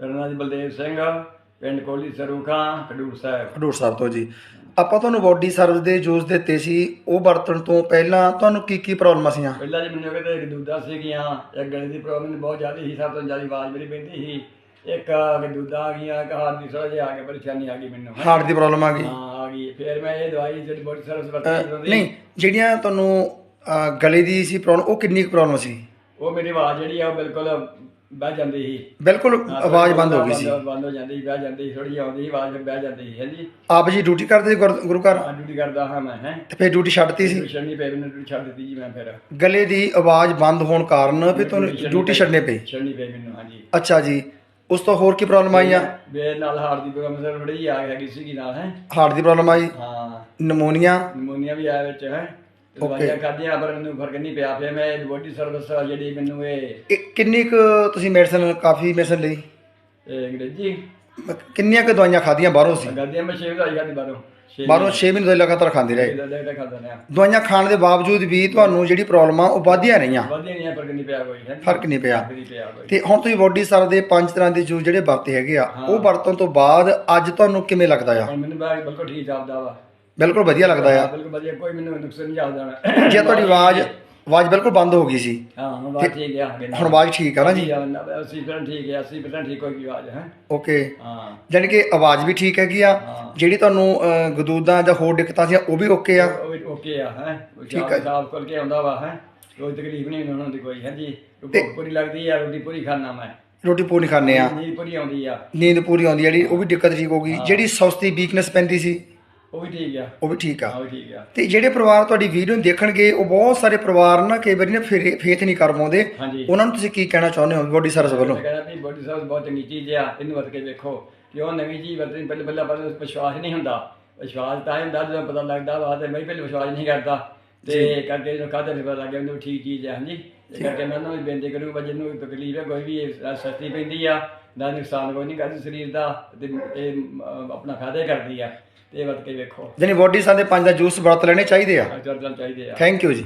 ਮੇਰਾ ਨਾਮ ਜੀ ਬਲਦੇਵ ਸਿੰਘ ਪਿੰਡ ਕੋਲੀ ਸਰੂਖਾਂ ਖਡੂਰ ਸਾਹਿਬ। ਖਡੂਰ ਸਾਹਿਬ ਤੋਂ ਜੀ। ਆਪਾਂ ਤੁਹਾਨੂੰ ਬਾਡੀ ਸਰਵਿਸ ਦੇ ਜੂਸ ਦਿੱਤੇ ਸੀ ਉਹ ਵਰਤਣ ਤੋਂ ਪਹਿਲਾਂ ਤੁਹਾਨੂੰ ਕੀ ਕੀ ਪ੍ਰੋਬਲਮਾਂ ਸੀਆਂ ਪਹਿਲਾਂ ਜੀ ਮੈਨੂੰ ਕਿਤੇ ਗਦੂਦਾ ਸੀਗੀਆਂ ਇੱਕ ਗਲੇ ਦੀ ਪ੍ਰੋਬਲਮ ਬਹੁਤ ਜ਼ਿਆਦਾ ਸੀ ਸਭ ਤੋਂ ਜ਼ਿਆਦਾ ਆਵਾਜ਼ ਮੇਰੀ ਪੈਂਦੀ ਸੀ। ਇੱਕ ਗਦੂਦਾ ਆ ਗਈਆਂ ਇੱਕ ਹਾਰਟ ਦੀ ਥੋੜਾ ਜਿਹਾ ਆ ਗਿਆ ਪਰੇਸ਼ਾਨੀ ਆ ਗਈ ਮੈਨੂੰ। ਹਾਰਟ ਦੀ ਪ੍ਰੋਬਲਮ ਆ ਗਈ। ਹਾਂ ਆ ਗਈ। ਫਿਰ ਮੈਂ ਇਹ ਦਵਾਈ ਜਿਹੜੀ ਬੋਡੀ ਸਰਵਿਸ ਵਰਤੀ ਨਹੀਂ ਜਿਹੜੀਆਂ ਤੁਹਾਨੂੰ ਗਲੇ ਦੀ ਸੀ ਪ੍ਰੋਬਲਮ ਉਹ ਕਿੰਨੀ ਕੁ ਪ੍ਰੋਬਲਮ ਸੀ? ਉਹ ਮੇਰੀ ਆਵਾਜ਼ ਜਿਹੜੀ ਆ ਉਹ ਬਿਲਕੁਲ ਬਹਿ ਜਾਂਦੀ ਸੀ। ਬਿਲਕੁਲ ਹਾਂ, ਆਵਾਜ਼ ਬੰਦ ਹੋ ਗਈ ਸੀ। ਬੰਦ- ਹੋ ਜਾਂਦੀ ਸੀ, ਬਹਿ ਜਾਂਦੀ ਸੀ, ਥੋੜੀ ਆਉਂਦੀ ਸੀ ਆਵਾਜ਼ ਬਹਿ ਜਾਂਦੀ ਸੀ ਹਾਂਜੀ। ਆਪ ਜੀ ਡਿਊਟੀ ਕਰਦੇ ਸੀ ਗੁਰ- ਗੁਰੂ ਘਰ? ਆ ਡਿਊਟੀ ਕਰਦਾ ਹਾਂ ਮੈਂ ਹੈ। ਤੇ ਫਿਰ ਡਿਊਟੀ ਛੱਡਤੀ ਸੀ? ਟਿਊਸ਼ਨ ਨਹੀਂ ਪਈ ਮੈਨੂੰ ਡਿਊਟੀ ਛੱਡ ਦਿੱਤੀ ਜੀ ਮੈਂ ਫਿਰ। ਗਲੇ ਦੀ ਆਵਾਜ਼ ਬੰਦ ਹੋਣ ਕਾਰਨ ਫਿਰ ਤੁਹਾਨੂੰ ਡਿਊਟੀ ਛੱਡਣੀ ਪਈ ਛੱਡਣੀ ਪਈ ਮੈਨੂੰ ਹਾਂਜੀ। ਅੱਛਾ ਜੀ ਉਸ ਤੋਂ ਹੋਰ ਕੀ ਪ੍ਰੋਬਲਮ ਆਈਆਂ ਵੇ ਨਾਲ ਹਾਰਟ ਦੀ ਪ੍ਰੋਬਲਮ ਸਰ ਥੋੜੀ ਜਿਹੀ ਆ ਹੈਗੀ ਸੀਗੀ ਨਾਲ ਹੈ। ਹਾਰਟ ਦੀ ਪ੍ਰੋਬਲਮ ਆਈ? ਹਾਂ। ਨਮੋਨੀਆ? ਨਮੂਨੀਆ ਵੀ ਆਇਆ ਵਿੱਚ ਹੈ। ਦਵਾਈਆਂ ਖਾਧੀਆਂ ਪਰ ਮੈਨੂੰ ਫ਼ਰਕ ਨਹੀਂ ਪਿਆ। ਫਿਰ ਮੈਂ ਬੋਡੀ ਸਰਵਿਸ ਜਿਹੜੀ ਮੈਨੂੰ ਇਹ ਕਿੰਨੀ ਕੁ ਤੁਸੀਂ ਮੈਡੀਸਨ ਕਾਫੀ ਮੈਡੀਸਨ ਲਈ? ਇਹ ਅੰਗਰੇਜ਼ੀ। ਕਿੰਨੀਆਂ ਕੁ ਦਵਾਈਆਂ ਖਾਧੀਆਂ ਬਾਹਰੋਂ ਸੀ? ਗੱਦੀਆਂ ਮੈਂ ਛੇ ਦਵਾਈ ਖਾਧੀ ਬਾਹਰੋਂ। ਛੇ ਬਾਹਰੋਂ 6 ਮਹੀਨੇ ਤੋਂ ਲਗਾਤਾਰ ਖਾਂਦੇ ਰਹੇ। ਖਾਦਾ ਨੇ ਦਵਾਈਆਂ ਖਾਣ ਦੇ ਬਾਵਜੂਦ ਵੀ ਤੁਹਾਨੂੰ ਜਿਹੜੀ ਪ੍ਰੋਬਲਮ ਆ ਉਹ ਵਧਦੀਆਂ ਰਹੀਆਂ। ਵਧੀਆ ਨਹੀਂ ਹੈ, ਫ਼ਰਕ ਨਹੀਂ ਪਿਆ ਕੋਈ। ਹੈ ਫ਼ਰਕ ਨਹੀਂ ਪਿਆ। ਫ਼ਰਕ ਨਹੀਂ ਪਿਆ ਕੋਈ। ਤੇ ਹੁਣ ਤੁਸੀਂ ਬੋਡੀ ਸਰ ਦੇ ਪੰਜ ਤਰ੍ਹਾਂ ਦੇ ਜੂਸ ਜਿਹੜੇ ਵਰਤੇ ਹੈਗੇ ਆ ਉਹ ਵਰਤਣ ਤੋਂ ਬਾਅਦ ਅੱਜ ਤੁਹਾਨੂੰ ਕਿਵੇਂ ਲੱਗਦਾ ਆ? ਹੁਣ ਮੈਨੂੰ ਬਿਲਕੁਲ ਠੀਕ ਜਾਪਦਾ ਵਾ। ਬਿਲਕੁਲ ਵਧੀਆ ਲੱਗਦਾ ਆ। ਬਿਲਕੁਲ ਵਧੀਆ। ਕੋਈ ਮੈਨੂੰ ਨੁਕਸ ਨਹੀਂ ਜਾਪਦਾ ਜੇ ਤੁਹਾਡੀ ਆਵਾਜ਼ ਆਵਾਜ਼ ਬਿਲਕੁਲ ਬੰਦ ਹੋ ਗਈ ਸੀ। ਹਾਂ ਹੁਣ ਬਾਤ ਠੀਕ ਹੈ ਅੱਗੇ ਹੁਣ ਆਵਾਜ਼ ਠੀਕ ਆ ਨਾ ਜੀ? 80% ਠੀਕ ਹੈ 80% ਠੀਕ ਹੋਈ ਆਵਾਜ਼ ਹੈ। ਓਕੇ। ਹਾਂ। ਜਾਣੀ ਕਿ ਆਵਾਜ਼ ਵੀ ਠੀਕ ਹੈਗੀ ਆ। ਹਾਂ। ਜਿਹੜੀ ਤੁਹਾਨੂੰ ਗਦੂਦਾਂ ਜਾਂ ਹੋਰ ਦਿੱਕਤਾਂ ਸੀ ਉਹ ਵੀ ਓਕੇ ਆ। ਓਕੇ ਆ ਹੈ। ਠੀਕ ਹੈ। ਸਾਫ਼ ਕਰਕੇ ਆਉਂਦਾ ਵਾ ਹੈ। ਕੋਈ ਤਕਲੀਫ ਨਹੀਂ ਉਹਨਾਂ ਦੀ ਕੋਈ ਹੈ ਜੀ? ਭੁੱਖ ਪੂਰੀ ਲੱਗਦੀ ਆ ਰੋਟੀ ਪੂਰੀ ਖਾਣਾ ਮੈਂ। ਰੋਟੀ ਪੂਰੀ ਖਾਂਦੇ ਆ। ਨੀਂਦ ਪੂਰੀ ਆਉਂਦੀ ਆ। ਨੀਂਦ ਪੂਰੀ ਆਉਂਦੀ ਆ ਜਿਹੜੀ ਉਹ ਵੀ ਦਿੱਕਤ ਠੀਕ ਹੋ ਗਈ। ਜਿਹੜੀ ਸੁਸਤੀ ਵੀਕਨੈਸ ਪੈਂਦੀ ਸੀ। ਉਹ ਵੀ ਠੀਕ ਆ। ਉਹ ਵੀ ਠੀਕ ਆ। ਉਹ ਵੀ ਠੀਕ ਆ। ਤੇ ਜਿਹੜੇ ਪਰਿਵਾਰ ਤੁਹਾਡੀ ਵੀਡੀਓ ਨੂੰ ਦੇਖਣਗੇ ਉਹ ਬਹੁਤ ਸਾਰੇ ਪਰਿਵਾਰ ਨਾ ਕਈ ਵਾਰੀ ਨਾ ਫੇਥ ਨਹੀਂ ਕਰ ਪਾਉਂਦੇ। ਉਹਨਾਂ ਨੂੰ ਤੁਸੀਂ ਕੀ ਕਹਿਣਾ ਚਾਹੁੰਦੇ ਹੋ ਬੋਡੀ ਸਰਵਿਸ ਵੱਲੋਂ? ਮੈਂ ਕਹਿੰਦਾ ਵੀ ਬੋਡੀ ਸਾਹਿਬ ਬਹੁਤ ਚੰਗੀ ਚੀਜ਼ ਆ ਇਹਨੂੰ ਵਰਤ ਕੇ ਵੇਖੋ। ਕਿ ਉਹ ਨਵੀਂ ਚੀਜ਼ ਵਰਤਣੀ ਪਹਿਲੇ ਪਹਿਲਾਂ ਪਰ ਵਿਸ਼ਵਾਸ ਨਹੀਂ ਹੁੰਦਾ। ਵਿਸ਼ਵਾਸ ਤਾਂ ਹੀ ਹੁੰਦਾ ਜਦੋਂ ਪਤਾ ਲੱਗਦਾ ਵਾ ਤੇ ਮੈਂ ਪਹਿਲੇ ਵਿਸ਼ਵਾਸ ਨਹੀਂ ਕਰਦਾ। ਤੇ ਕਰਕੇ ਜਦੋਂ ਕਾਹਦੇ ਪਤਾ ਲੱਗਿਆ ਉਹਨੂੰ ਠੀਕ ਚੀਜ਼ ਹੈ ਹਾਂਜੀ। ਇਸ ਕਰਕੇ ਮੈਂ ਉਹਨਾਂ ਨੂੰ ਬੇਨਤੀ ਕਰੂੰਗਾ ਜਿਹਨੂੰ ਤਕਲੀਫ ਹੈ ਕੋਈ ਵੀ ਇਹ ਸਸਤੀ ਪੈਂਦੀ ਆ ਨਾ ਨੁਕਸਾਨ ਕੋਈ ਨਹੀਂ ਕਰਦੀ ਸਰੀਰ ਦਾ ਤੇ ਇਹ ਅਮ, ਆਪਣਾ ਫਾਇਦਾ ਹੀ ਕਰਦੀ ਆ। ਤੇ ਇਹ ਵਰਤ ਕੇ ਵੇਖੋ। ਜਾਨੀ ਬੋਡੀ ਦੇ ਪੰਜ ਦਾ ਜੂਸ ਵਰਤ ਲੈਣੇ ਚਾਹੀਦੇ ਆ। ਚੱਲ ਚਾਹੀਦੇ ਆ। ਥੈਂਕ ਯੂ ਜੀ।